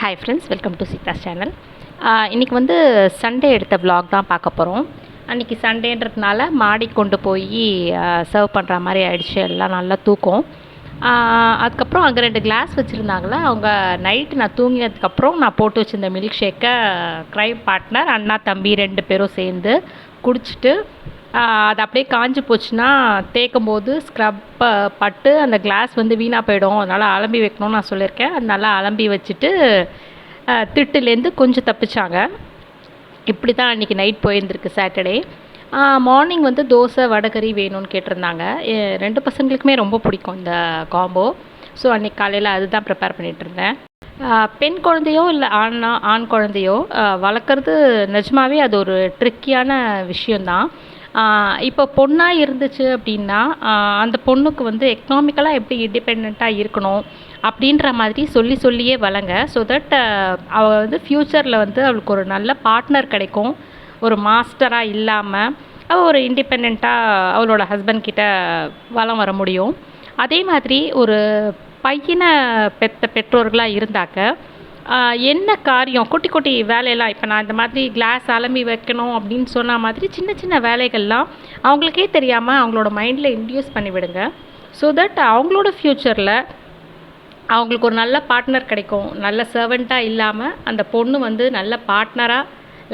Hi friends welcome to Seetha's channel இன்றைக்கி வந்து Sunday எடுத்த vlog தான் பார்க்க போகிறோம் அன்றைக்கி சண்டேன்றதுனால மாடி கொண்டு போய் சர்வ் பண்ணுற மாதிரி ஆயிடுச்சு. எல்லாம் நல்லா தூக்கம். அதுக்கப்புறம் அங்கே ரெண்டு கிளாஸ் வச்சுருந்தாங்களே அவங்க நைட்டு நான் தூங்கினதுக்கப்புறம் நான் போட்டு வச்சுருந்த மில்க் ஷேக்கை க்ரைம் பார்ட்னர் அண்ணா தம்பி ரெண்டு பேரும் சேர்ந்து குடிச்சிட்டு அது அப்படியே காஞ்சி போச்சுன்னா தேய்க்கும் போது ஸ்க்ரப் பட்டு அந்த கிளாஸ் வந்து வீணாக போயிடும். அதனால் அலம்பி வைக்கணும்னு நான் சொல்லியிருக்கேன். அது நல்லா அலம்பி வச்சுட்டு திட்டுலேருந்து கொஞ்சம் தப்பிச்சாங்க. இப்படி தான் அன்றைக்கி நைட் போயிருந்துருக்கு சாட்டர்டே. மார்னிங் வந்து தோசை வடகறி வேணும்னு கேட்டிருந்தாங்க. ரெண்டு பசங்களுக்குமே ரொம்ப பிடிக்கும் இந்த காம்போ ஸோ அன்றைக்கி காலையில் அதுதான் ப்ரிப்பேர் பண்ணிகிட்ருந்தேன் இருந்தேன் பெண் குழந்தையோ இல்லை ஆணா ஆண் குழந்தையோ வளர்க்குறது நிஜமாவே அது ஒரு ட்ரிக்கியான விஷயந்தான் இப்போ பொண்ணாக இருந்துச்சு அப்படின்னா அந்த பொண்ணுக்கு வந்து எக்கனாமிக்கலாக எப்படி இண்டிபெண்ட்டாக இருக்கணும் அப்படின்ற மாதிரி சொல்லி சொல்லியே வளங்க. ஸோ தட் அவள் வந்து ஃப்யூச்சரில் வந்து அவளுக்கு ஒரு நல்ல பார்ட்னர் கிடைக்கும். ஒரு மாஸ்டராக இல்லாமல் அவள் ஒரு இண்டிபெண்ட்டாக அவளோட ஹஸ்பண்ட் கிட்ட வளம் வர முடியும். அதே மாதிரி ஒரு பையனை பெத்த பெற்றோர்களாக இருந்தாக்க என்ன காரியம்? குட்டி குட்டி வேலையெல்லாம் இப்போ நான் இந்த மாதிரி கிளாஸ் அலம்பி வைக்கணும் அப்படின்னு சொன்ன மாதிரி சின்ன சின்ன வேலைகள்லாம் அவங்களுக்கே தெரியாமல் அவங்களோட மைண்டில் இன்டியூஸ் பண்ணி விடுங்க ஸோ தட் அவங்களோட ஃப்யூச்சரில் அவங்களுக்கு ஒரு நல்ல பார்ட்னர் கிடைக்கும். நல்ல சர்வெண்ட்டாக இல்லாமல் அந்த பொண்ணு வந்து நல்ல பார்ட்னராக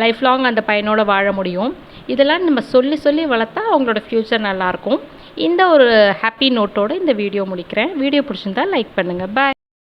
லைஃப் லாங் அந்த பையனோட வாழ முடியும். இதெல்லாம் நம்ம சொல்லி சொல்லி வளர்த்தா அவங்களோட ஃப்யூச்சர் நல்லாயிருக்கும் இந்த ஒரு ஹாப்பி நோட்டோடு இந்த வீடியோ முடிக்கிறேன். வீடியோ பிடிச்சிருந்தா லைக் பண்ணுங்கள் பாய்